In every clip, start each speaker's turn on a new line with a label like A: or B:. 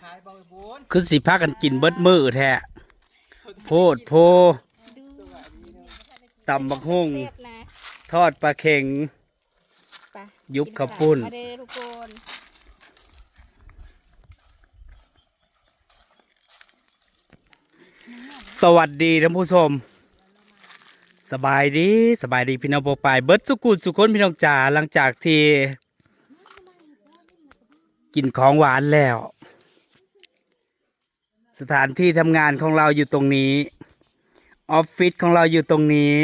A: ขายบ่อยบุญ
B: คือสิพากันกินเบิดมือแท้โพดโพตำบักฮุ่ง
C: แซ่บนะ
B: ทอดปลาเข็ง
C: ไป
B: ยุบข้าวปุ้น
C: มาเด้ทุกคน
B: สวัสดีท่านผู้ชม สบายดีสบายดีพี่น้องปอปายเบิดสุกุลสุคนพี่น้องจ๋าหลังจากที่ กินของหวานแล้ว สถานที่ทำงานของเราอยู่ตรงนี้ออฟฟิศของเราอยู่ตรงนี้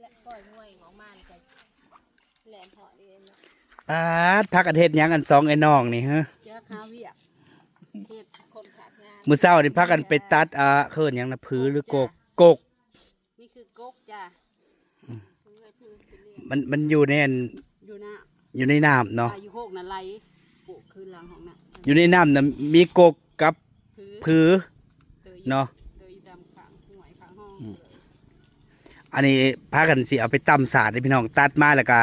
C: และปล่อยงวยของมันไปแหลมเพาะเอง
B: ปาดพักอาเทศยังกันสองไอ้น้องนี่ฮะ
C: เจ้าข้าวเวียกเฮ็ดคนขาดงาน
B: มือเศร้านี่พักกันไปตัดอ่าเขินหยังนะพื้หรือกกกก
C: นี่คือกกจ้ะพื้นไว้พื้นเป็นเรียง
B: มันมันอยู่ในอัน
C: อยู่นะ
B: อยู่ในน้ำเนาะ
C: อายุหกน่ะไหลปลูกคืนหลังของน่ะ
B: อยู่ในน้ำนะมีกกกับ
C: พื้น
B: พื้
C: เตย
B: เนาะ
C: เตยดำขางหวยขางห้อง
B: อันนี้พากันสิเอาไปตำสาดให้พี่น้องตัดมาแล้วก็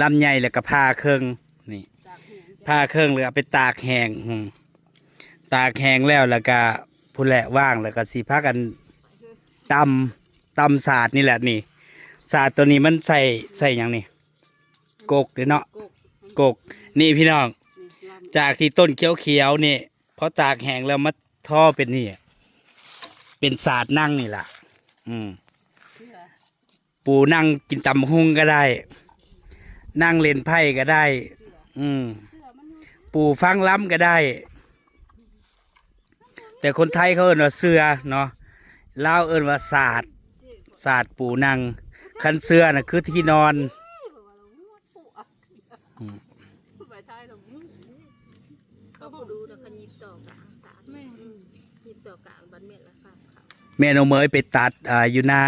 B: ลำใหญ่แล้วก็พาเครื่องนี่
C: จากแหง
B: พาเครื่องเลยเอาไปตากแห้งอืมตากแห้งแล้วแล้วก็ผู้แหละว่างแล้วก็สิพากันตำตำสาดนี่แหละนี่สาดตัวนี้มันใส่ใส่หยังนี่กกเด้อเนาะ
C: กก
B: กกนี่พี่น้อง
C: นี่ลำ
B: จากที่ต้นเขียวๆนี่พอตากแห้งแล้วมา ท่อเป็นนี่ เป็นศาสตร์นั่งนี่แหละอืม ปูนั่งกินตำหุงก็ได้ นั่งเล่นไพ่ก็ได้ อืม ปูฟังล้ำก็ได้ แต่คนไทยเขาเอิ้นว่าเสือเนาะเล่าวเอิ้นว่าศาสตร์ศาสตร์ปูนั่งคันเสือน่ะคือที่นอน อืม
C: ไปท้ายเรามึงเขาบอกดูแล้วเขายิบต่อกลางสารไม่ยิบต่อกลางบันเม็ดแล้วค่ะค่ะ
B: แม่นองเมยไปตัดอ่าอยู่หน้า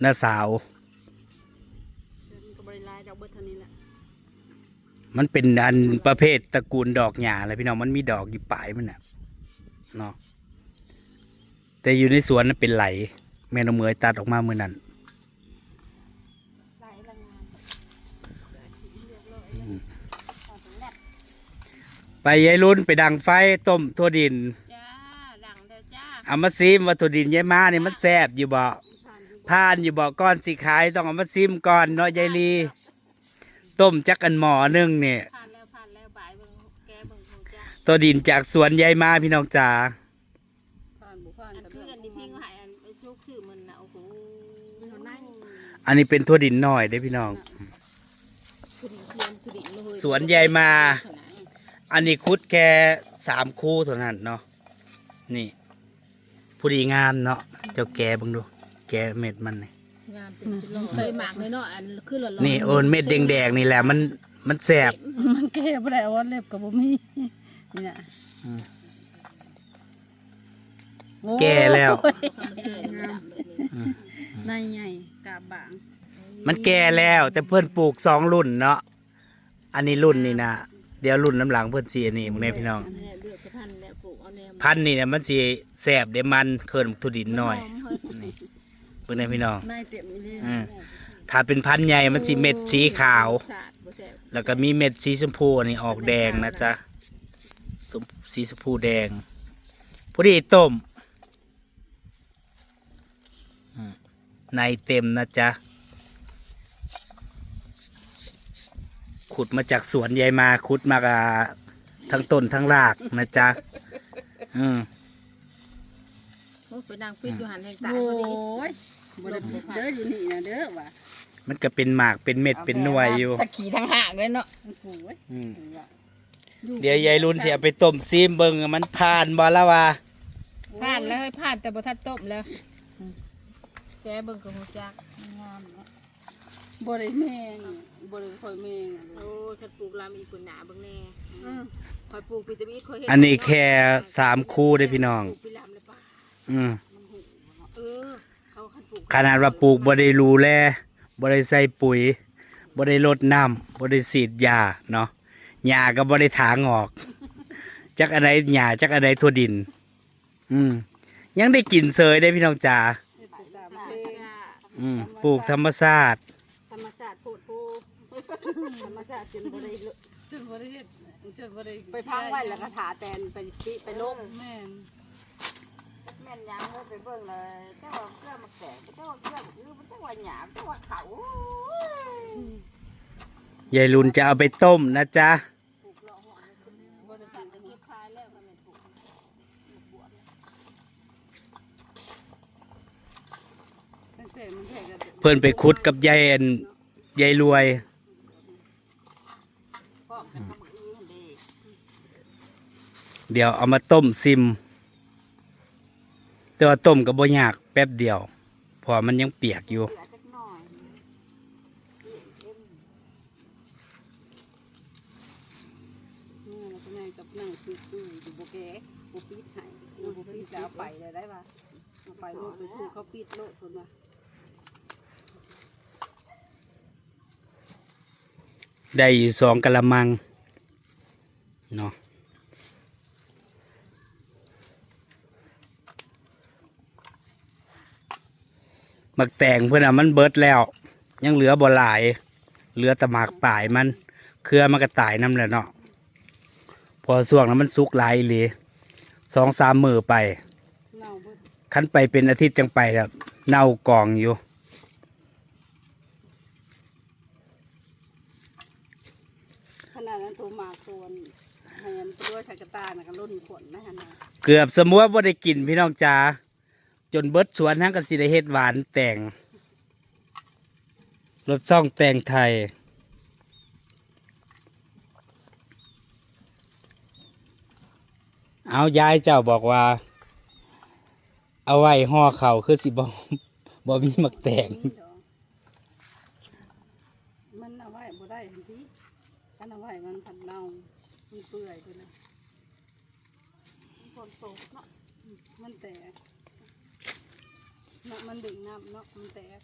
B: หน้าสาว
C: มันก็บริลายดอกเบิดเท่านี้แหละ
B: มันเป็นอันประเภทตระกูลดอกหญ้าอะไรพี่น้องมันมีดอกอยู่ปลายมันน่ะเนาะแต่อยู่ในสวนนั้นเป็นไหล แม่นองเมยตัดออกมาเมื่อนั้น
C: ลายละงาน
B: ไปยายรุ่นไปดังไฟต้มทั่วดิน
C: จ้าดังเด้อจ้า
B: เอามาซิมว่าถั่วดินยายมานี่มันแซ่บอยู่บ่
C: ผ่านดู
B: ผ่านอยู่บ่ก้อนสิขายต้องเอามาซิมก่อนเนาะยายลีต้มจักอันหมอหนึงเนี่ย
C: ผ่านแล้วผ่านแล้วบ่ายเบิ่งแกเบิ่งของจ้า
B: ถั่วดินจากสวนยายมาพี่น้องจ๋า
C: ผ่านบุผ่านอันคืออันนี้พิงหายอันไปซุกชื่อมันนะโอ้โหมันเอานั่ง
B: อันนี้เป็นถั่วดินหน่อยเด้อพี่น้อง
C: สุดิเชียนสุดิเลย
B: สวนยายมา อันนี้คุดแค่สามคู่เท่านั้นเนาะนี่ ผู้ดีงามเนาะเจ้าแกเบังดู แกเม็ดมันนี่
C: งามเต็มจุดเลยเคยหมักเลยเนาะอันคือหล่อ
B: นี่โอนเม็ดแดงๆนี่แหละมันมันแสบ
C: มันแก้บ่ได้ว่าเล็บกับบ่มีนี่น่ะ
B: อืมแก่แล้วอืม
C: ในใหญ่กาบบาง
B: มันแก่แล้ว แต่เพื่อนปลูกสองรุ่นเนาะอันนี้รุ่นนี่นะเดี๋ยวรุ่นน้ำหลังเพื่อนสีอันนี้มึงเนี่ยพี่น้อง
C: พันแล้วปลูกเอาแนว
B: พันธุ์นี่เนี่ยมันสีแสบเดี๋ยวมันเคินทุดินหน่อยนี่เพื่อนเนี่ยพี่น้อง
C: ในเต็มเลย
B: อืม ถ้าเป็นพันธุ์ใหญ่มันสีเม็ดสีขาว
C: สาดบ่แซ่บ
B: แล้วก็มีเม็ดสีชมพูอันนี้ออกแดงนะจ๊ะสมสีชมพูแดงพอดีต้มอืมในเต็มนะจ๊ะ ขุดมาจากสวนยายมาขุดมากะทั้งต้นทั้งรากนะจ๊ะ อืม
C: โอ้ไปนั่งปิดอยู่หันแห่งตายบ่ได้บ่ได้เด้ออยู่นี่นะเด้อว่ะ
B: มันก็เป็นหมากเป็นเม็ดเป็นหน่วยอยู่
C: ตะขี่ทางห่างเลยเนาะโอ้โห
B: อืมเดี๋ยวยายรุ่นเสียไปต้มซีมเบิงมันผ่านบ่แล้ววะ
C: ผ่านแล้วให้ผ่านแต่บ่ทันต้มแล้วแกเบิ่งก็ฮู้จักงามเนาะ
D: บริแมงบริคอยแมง
C: โอ้ฉันปลูกลามอีกคนหนาเบิ่งแน่อืมคอยปลูกปีตะบีคอยเฮ็ด
B: อันนี้แค่สามคู่ได้อพี่น้อง
C: ปลูกปีลามเลยป่ะ
B: อืม
C: เออเขาคันปลูก
B: ขนาดว่าปลูกบ่ได้รูแลบ่ได้ใส่ปุ๋ยบ่ได้รดน้ำบ่ได้ฉีดยาเนาะหญ้าก็บ่ได้ถางออก จักอะไรหญ้าจักอะไรทั่วดิน อืมยังได้กินเสยได้พี่น้องจ๋า
C: ธรรมชาติ
B: อืมปลูกธรรมชาติ
C: ธรรมชาติโพดโพธรรมชาติจนบ่ได้เลอะจนบ่ได้เฮ็ด
D: มันจะบ่ได้
A: ไปพังไว้แล้วก็ถาแตนไปปิไปลง
D: แม่น
A: แม่นยังเลยไปเบิ่งเลยเจ้าว่าเกลือมาแตกเจ้าว่าเกลือมาอื้อเจ้าว่าหยาบเจ้าว่าเขา
B: ยายลุนจะเอาไปต้มนะจ๊ะ
D: บ่ได้
C: ตัดตะ เก็บคายแล้วก็แม่นปลูก
D: ตั้งแต่มันแท้ก็
B: เพิ่นไปคุดกับยายอันยายรวย
A: ป้อมกันกับมืออื้อเด้
B: เดี๋ยวเอามาต้มซิม แต่ว่าต้มก็บ่ยากแป๊บเดียวเพอมันยังเปียกอยู่
A: เหลือจักหน่อยเอ็มเอ็ม
D: นี่เราก็นั่งกับนั่งซื้อๆอยู่บ่แก่บ่ปิดให้อยู่บ่ปิดจะเอาไปได้ได้ป่ะเอาไปโลดไปถูกเขาปิดโลดเพิ่นว่า
B: ได้อยู่สองกะละมังเนาะมักแตงเพื่อนอะมันเบิดแล้ว ยังเหลือบ่หลาย เหลือแต่หมากป่ายมันเครือมันก็ตายน้ำแหละเนาะพอส่วงนั้นมันสุกหลายอีหลีสองสามมือไป
D: เน่าเบิด
B: คันไปเป็นอาทิตย์จังไปแบบเน่ากองอยู่
D: ข นั้นตัวหมากตัวให้อันตัวใส่กระตานะก็ล้นขนนะหั่นะ
B: เกือบสมมติว่าบ่ได้กินพี่น้องจ๋าจนเบิดสวนทั้งกสิได้เฮ็ดหวานแต่งรสซ่องแต่งไทย เอายายเจ้าบอกว่า เอาไว้ห่อเข่าคือสิบ่บ่มีหมักแต่ง
D: นี่ดอกมันเอาไว้บ่ได้ทันทีกันเอาไว้มันผัดเน่ามันเปื่อยไปเลย
A: ฝนตกเนาะ
D: มันแตกน้ำมันดึงน้ำเนาะมันแตก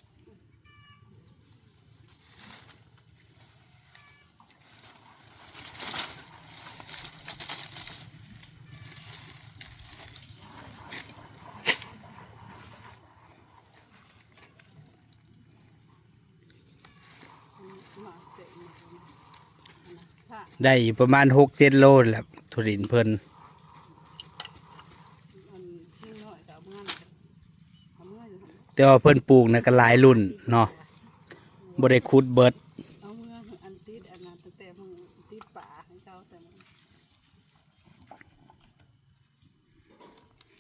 D: หมาเตะหมาสะ
B: ได้อยู่ประมาณหกเจ็ดโลแหละทุรินเพิ่น
D: อันที่น้อยกับเอาเมื่อนเอาเมื่อนอยู่หั่น
B: แต่ว่าเพิ่นปลูกนะก็หลายรุ่นเนาะบ่ได้คุดเบิด
D: เอาเมื่อนอันติดอันนั้นตั้งแต่มึงติดป่าให้เขาแต่มัน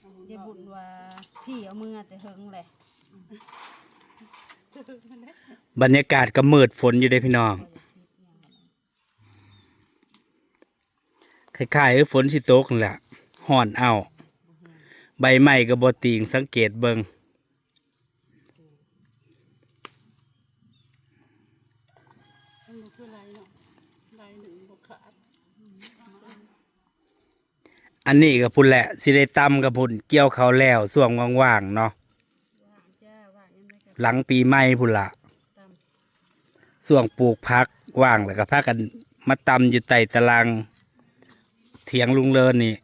D: เอา
C: เดี๋ยวบุญว่าพี่เอามือแต่เฮิงแหละ
B: บรรยากาศก็มืดฝนอยู่ได้พี่น้อง คล้ายๆคือฝนสิตกนั่แหละห่อนเอา ใบไม้ก็บ่ตีงสังเกตเบิง
D: มัง
B: อันนี้ก็พุ่นแหละสิได้ตำกับพุ่นเกี่ยวเขาวแล้วส่วงว่างๆเนาะหลังปีใหม่พุ่นละส่วงปลูกพักว่างแล้วก็พากันมาตำอยู่ใต้ตาราง เถียงลุงเลินนี่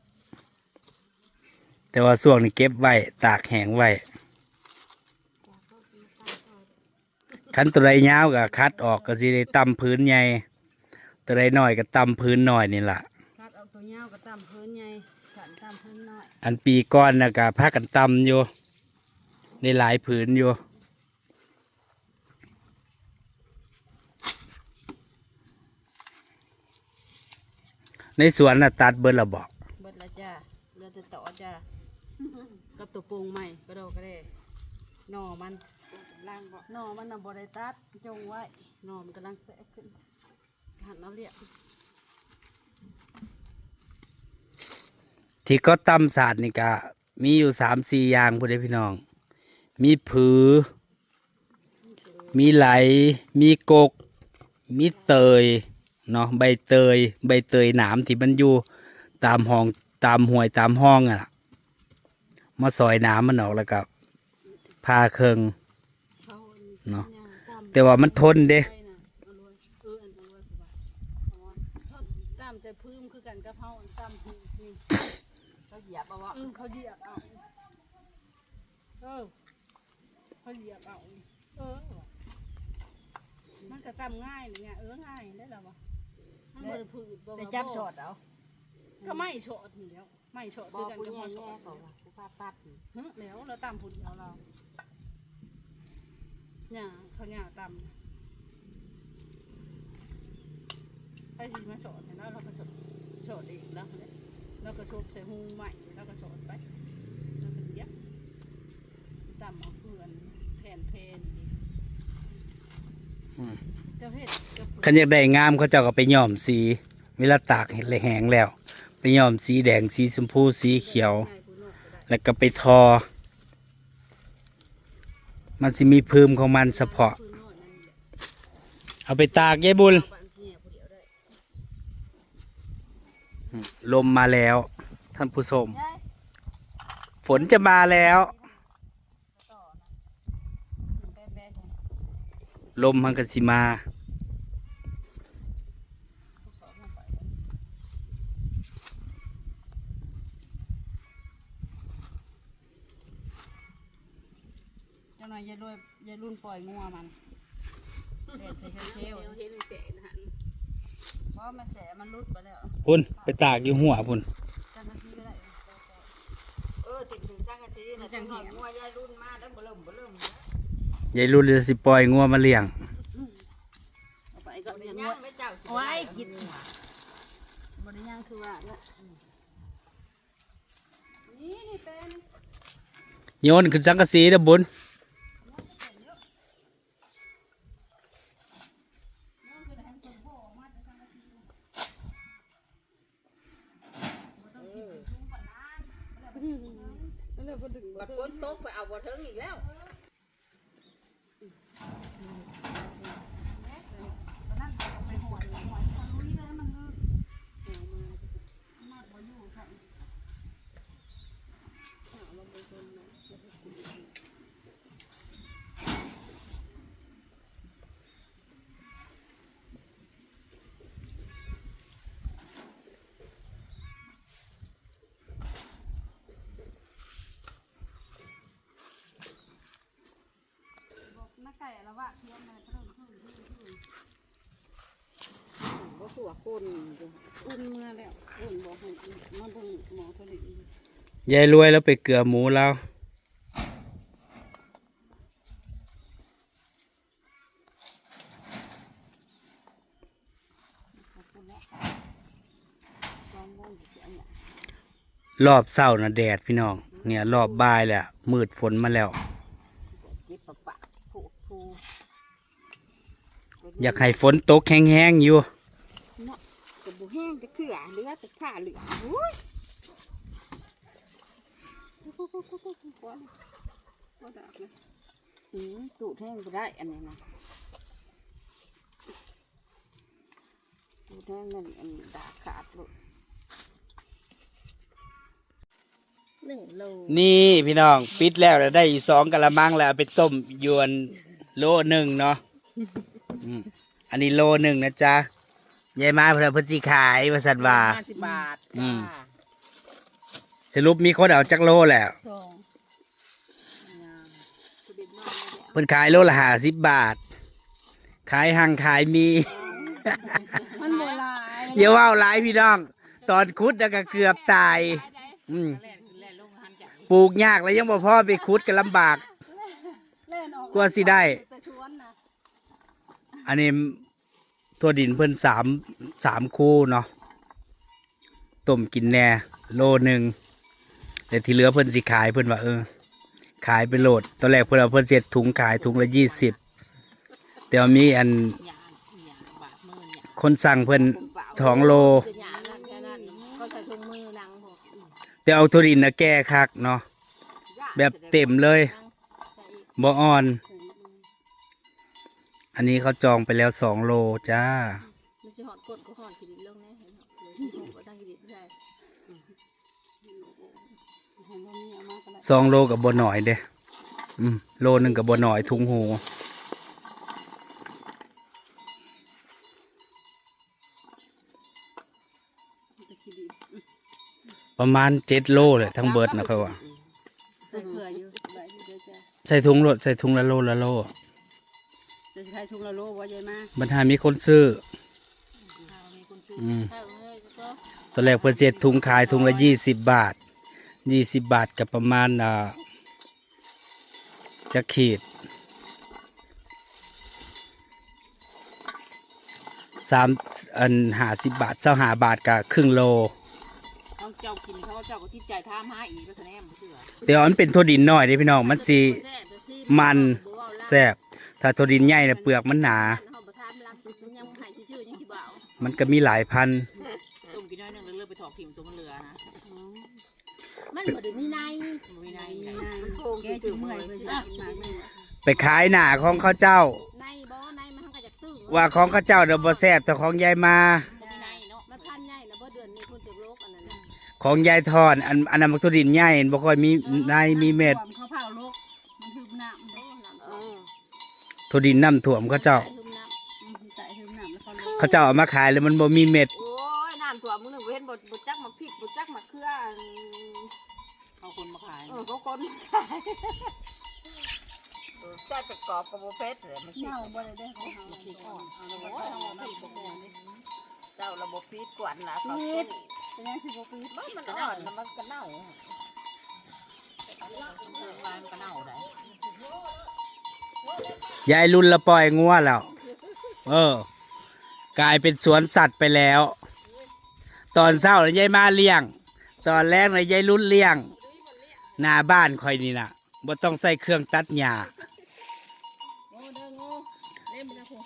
B: แต่ว่าส่วงนี้เก็บไว้ ตากแห้งไว้คันตัวใดยาวก็คัดออกก็สิได้ตำพื้นใหญ่ตัวใดน้อยก็ตำพื้นน้อยนี่ล่ะ
C: คัดเอาตัวยาวก็ตามพื้นใหญ่ฉันตามพื้นน้อย
B: อันปีก้อนนะก็พากันตำอยู่ในหลายผืนอยู่ ในสวนน่ะตัดเบิดละบอก
C: เบิดละจ้าเหลือแต่ต่อจ้ากับตัวโปงใหม่ก็ดอกก็ได้หน่อมัน
A: ล่างบ่
C: หน่อมันน่ะบ่ได้ตัดจงไว้หน่อมันกำลังแตกขึ้นหันเอาเรียก
B: ที่ก็ตำศาสตร์นี่ก็มีอยู่สามสี่อย่างพูดได้พี่น้อง มีผือ มีไหล มีกก มีเตย เนาะใบเตย ใบเตยหนามที่มันอยู่ตามห้องตามห้วยตามห้องอะมาซอยหน้ำมันออกแล้วก็พาเคิง
D: เขาอัน
B: เนาะแต่ว่ามันทนเด้
D: ไปน่ะเต่าเอาว่าเขาตามแต่พื้นคือกันกับเฮาอันตามพื้นนี่
A: เขาเหยียบเอาว่า
D: เออเขาเหยียบเอาเออเขาเหยียบเอาเออมันก็ตามง่ายนี่ไงเออง่ายได้แล้ววะ
C: มัน บ่ได้พืชบ่
A: แต่
C: ว่า
A: จับช็อตเอา
C: ก็ไม่โฉดนี่แหล้วไม่โฉด
A: บ
C: คือ
A: อก
C: กัน
A: ผู้
C: กับ
A: ใหญ่
C: บ่โฉ
A: แย่
C: ด
A: เขาว่าผู้พาปัดนี่
C: ฮึแล้วเราตามผู้เดียวเราหญ้าเขาหญ้าตามไปสิมาโฉดเห็นแล้วเราก็โฉดโฉดอีกแล้วเนี่ยแล้วก็โฉดใส่หูใหม่แล้วก็โฉดไปแล้วก็เดียวตามเอาเพื่อนแผ่นเพนอีก
B: อืม
C: เจ้าเพศเจ้าเพื่
B: คันอยากได้งามเขาเจ้าก็ไปย้อมสี เวลาตากเห็ดเลยแห้งแล้ว ไปย้อมสีแดงสีชมพูสีเขียว แล้วก็ไปทอ มันสิมีพื้มของมันเฉพาะ เอาไปตากยายบุญลมมาแล้ว ท่านผู้ชม ฝนจะมาแล้ว ลมมันก็สิมา
D: เจ้าหน่อยอย่ารุ่นอย่ารุ่นปล่อยงัวมันเด็ดใส่เชล
C: เดี๋ยวเห็นแต่นะฮะ
D: เพราะมันแสมันรุดไปแล้ว
B: พุ่นไปตากอยู่หัวพุ่น
D: จังนาทีก็ได้
A: เออติดถึงจังกะชีน่ะจังหน่อยงัวยายรุ่นมาแล้วบ่เริ่มบ่เริ่ม
B: ยายรุ่นจะสิปล่อยงัวมาเลี้ยง
D: ไปก็เลี้ยน
A: ย่า
D: ว่าง
A: ไม่เจ้า
D: โอ้ยกินบริย่างคือว่าเนี่ยนี่นี่เป็น
B: โยนขึ้นสังกะสีนะบุญ
A: บัดฝนตกไปเอาบ่ถึงอีกแล้ว
D: นักไก่ละว่าเทียมเลยเพิ่มเพิ่มเพิ่มเพิ่ม
A: บ่ขัวคนอยู่
D: อุ่นเมื่อแล้วอุ่นบอกให้มาเบิ่งหมอเท่านี้
B: ยายรวยแล้วไปเกลือหมูแล้วรอบเศร้านะแดดพี่น้อง เนี่ย รอบบ่ายแหละมืดฝนมาแล้ว
A: เก็บปะปะผูกผู
B: อยากให้ฝนตกแห้งๆอยู่เนาะ
A: กบ่แห้งจะเถื่อเหลือแต่ผ้าเหลืองอุ้ย
D: ก็ดักนะ
A: หืมตูดแห้งบ่ได้อันนี้นะตูดแห้งนั่นอันดาขาดโลด
C: หนึ่งโล
B: นี่พี่น้องปิดแล้วแล้วได้อีกสองกะละมังแล้วเอาไปต้มยวนโลหนึ่งเนาะ อืมอันนี้โลหนึ่งนะจ๊ะยายมาเพื่อเพิ่นสิขายว่าสัตว์ว่า
A: ห้าสิบบาท
B: อืม
A: จ้า
B: สรุปมีคนเอาจักโลแล้ว
D: สองงามสุดเด็ดมากเลย
B: เพิ่นขายโลละห้าสิบบาท ขายหังขายมี
D: มันโบราณ
B: อย่าว่าหลายพี่น้อง ตอนคุดแล้วก็เกือบตาย อืมปลูกยากแล้วยังบ่พอไปคุดก็ลำบาก
D: เล่นออก
B: กว่าสิได้
D: แต่ชวนนะ
B: อันนี้ทั่วดินเพิ่นสามสามคู่เนาะต้มกินแหน่โลหนึ่งแต่ที่เหลือเพิ่นสิขายเพิ่นว่าเออ ขายไปโหลดตอนแรกเพิ่นเอาเพิ่นเจ็ดถุงขายถุงละยี่สิบแต่ว่ามีอันคนสั่งเพิ่นสองโล
C: แต่
B: เอาทั่วดินนะแก้คักเนาะแบบเต็มเลยบ่อ่อน อันนี้เขาจองไปแล้วสองโลจ้า
C: มันจะหอดกดก็หอดขีดินลงแน่เห็นเหรอเลยที่หกก็ตั้งขีดินใช่
D: ให้มันมีเอามาก็ได้
B: สองโลกับบ่หน่อยเด้อืมโลหนึ่งกับบ่หน่อยทุงหู
D: ตะขี้ดี
B: ประมาณเจ็ดโลเลยทั้งเบิดนะครับว่า
D: ใส่เกลืออยู่ได้อยู่เดี๋ยวจะ
B: ใส่ถุงโลดใส่ถุงละโลละโล
D: จะใช้ทุกละโลว่าใหญ่มาก
B: บรรหามีคนซื้อ
D: ข้าวมีคนซื้อ
B: อืม
C: เอาเลยก็
B: ตอนแรกเพิ่นเสียถุงขายถุงละยี่สิบบาทยี่สิบบาทกับประมาณอ่าจะขีดสามอันหาสิบบาทเศร้าหาบาทกับครึ่งโล
D: เขาเจ้ากินเขาเจ้าก็ติดใจท่ามาอีกแล้วแน่บ่เชื่อ
B: เดี๋ยวมันเป็นถั่วดินน้อยเด้พี่น้องมันสิ
C: แซ่บเดี๋ยวสิ
B: มัน
C: บ่เว้าลาว
B: แซ่บ ถ้าถั่วดินใหญ่น่ะเปลือกมันหนา
C: เฮาบ่ทามลำมันยังให้ชื่อๆยังสิบ่เอา
B: มันก็มีหลายพันธุ์
D: ต้มกินน้อยหนึงแล้วเลือกไปถอกถิ่มตัวมันเหลือนะ
C: มันบ่ได้มีใน
D: มันไม่ได้
A: มันโค้งซื่อๆเมื่อยสิกินมาแม่
B: ไปขายหนาของเขาเจ้า
C: ในบ่ในมันทำก็จากตื้อ
B: ว่าของเขาเจ้าเดี๋ยวบ่แซ่บแต่ของยายมา
D: บ่มีในเนาะ
C: มันพันใหญ่แล้วบ่เดือนนี้คนเจ็บโรคอันนั้นน่ะ
B: ของยายทอนอันอันนั้นมันถั่วดินใหญ่บ่ค่อยมีในมีเม็ด
C: เขาเผาโรคมันหืบน้ำเด้น้ำ
A: เออ
B: ถั่วดินน้ำท่วมเขาเจ้า
C: หืบน้ำ
D: ใส่หืมน้ำแล้วก็
B: เขาเจ้าเอามาขายแล้วมันบ่มีเม็ด
A: โอ้ยน้ำท่วมมึงนึกว่าเห็นบ่บ่จักมาพริกบ่จักมาเครืออัน
D: เอาคนมาขาย
A: เออเขาคนขายเออแต่จะกรอบกับบ่เผ็ดเลยมันสิ
C: เน่าบ่ได้ได้ของเฮาขี้อ่อนเอาแล้วก็เอาน้ำบ่แก่นี่
A: เจ้าระบบฟีดกวนล่ะเขา
C: นี่
A: เก็บ
C: เป็นยังสิบ่ปีด
A: มันมันอ่อนแล้วมันก็เน่า
D: เออวานก็เน่าได้
B: ยายรุ่นละปล่อยงัวแล้ว เออ กลายเป็นสวนสัตว์ไปแล้ว ตอนเช้าน่ะยายมาเลี้ยง ตอนแรกน่ะยายรุ่นเลี้ยง หน้าบ้านคอยนี่น่ะบ่ต้องใส่เครื่องตัดหญ้า
C: โอ้เด้อโง่เล่นบ่ได้พุ่น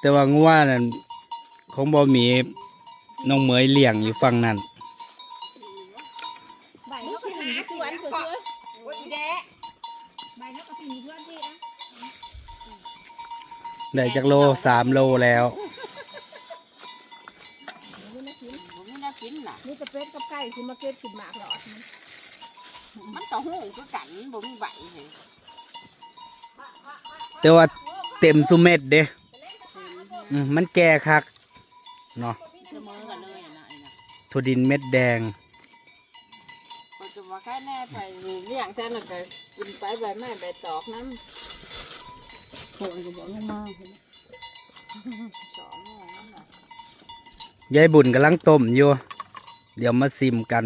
B: แต่ว่างัวนั่นคงบ่มีน้องเหมยเลี้ยงอยู่ฝั่งนั้น
C: ใบเฮาก็สิมีเพื่อนเพื่อน
A: โอ้ยอีแดะ
C: ใบเฮาก็สิมีเพื่อนที่นะ
B: ได้จักโลสามโลแล้ว
A: บ่มีน่ากินน่ะ
C: นี่จะเป็ดกับไก่สิมาเก็บกินหมากหลอดมัน
A: มันก็หูคือกันบ่มีใบเลย
B: แต่ว่าเต็มสุเม็ดเด้อืมมันแก่คักเนาะ
D: เสมอกันเลยอะนะไอ้น่ะ
B: ถั่วดินเม็ดแดง
A: ก็จะว่าแค่แน่ไปเลี้ยงแท้น่ะก็กินไปใบไม้ใบตอกน้
C: โหยก็บอกลงมา
A: สองแม่นั่นน่ะ
B: ยายบุญกำลังต้มอยู่ เดี๋ยวมาซิมกัน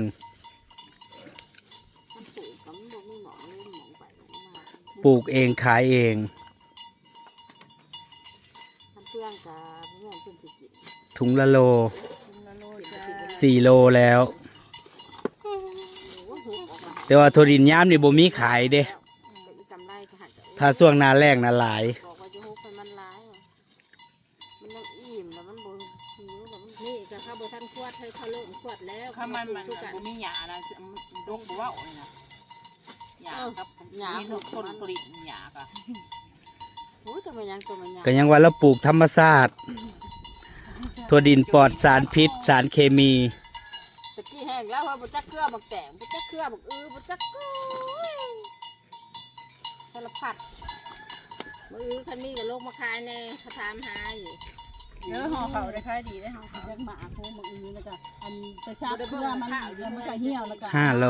A: มันปลูกก็มันบ่มีหมองเลยหมองไปหมองมา
B: ปลูกเองขายเอง
A: ทำเพื่อนกับเพื่อนเพิ่นสิกิน
B: ถุงละโล
C: คุณละโลจ้า
B: สี่โลแล้ว
A: โอ้โหออกมา
B: แต่ว่าถั่วดินย้ำนี่บ่มีขายเด้
A: แล้วก็อีกำไรก็หักจะ
B: ถ้าช่วงหนาแรงน่ะหลาย
A: บอกว่าจะหุบไปมันร้ายว่ะมันยังอิ่มแล้วมันบ่หิวแล้วมัน
C: นี่ก็เข้าบ่ทันขวดให้เขาเริ่มขวดแล้ว
D: ถ้ามันมัน
C: คือกัน
D: บ่มีหญ้านะดกบ่ว่าโอ้ยนะหญ้ากับหญ้าคนผลิตหญ้าก็
A: โอ้ยจะมันยังตัวมันยัง
B: ก็ยังว่าเราปลูกธรรมชาติถั่วดินปลอดสารพิษ สารเคมี
A: ตะกี้แห้งแล้วว่าบ่จักเครือบักแตงบ่จักเครือบักอือบ่จักกุ้ย สารพัด
C: มื้อคันมีก็ลงมาขายแน่เขาถามหาอยู่
D: เออห่อเขาได้ขายดีได้ห่อ
C: จักหมาโคมักอือแล้วก็อันไปซักเพื่อมันแล้วมันก็เหี่ยวแล้วก็
B: ห้าโล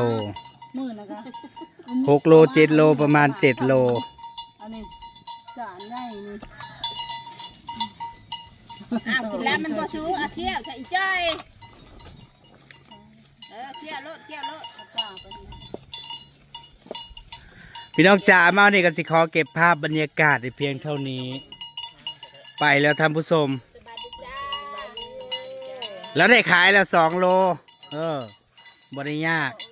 C: มื้อแล้วก็
B: หกโลเจ็ดโลประมาณเจ็ดโล
C: อันนี้จานใหญ่นี่อ้าวกินแล้วมันบ่ชูอะเที่ยวใส่อีจ้อยเออเที่ยวรถเที่ยวรถจ้าไป
B: พี่น้องจ๋ามาเนี่กันสิขอเก็บภาพบรรยากาศในเพียงเท่านี้ ไปแล้วท่านผู้ชม
C: สบายดีจ้า
B: แล้วได้ขายแล้วสองโล เออบ่ได้ยาก
C: เอ